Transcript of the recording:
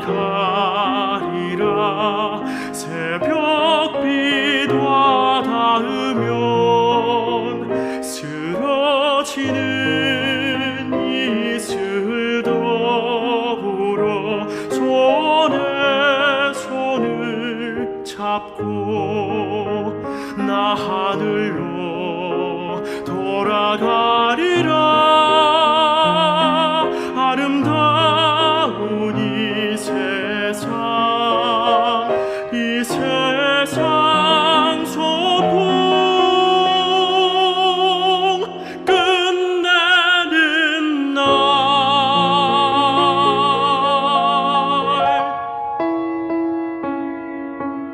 가리라. 새벽비와 닿으면 쓰러지는 이슬 더불어 손에 손을 잡고 나 하늘로 돌아가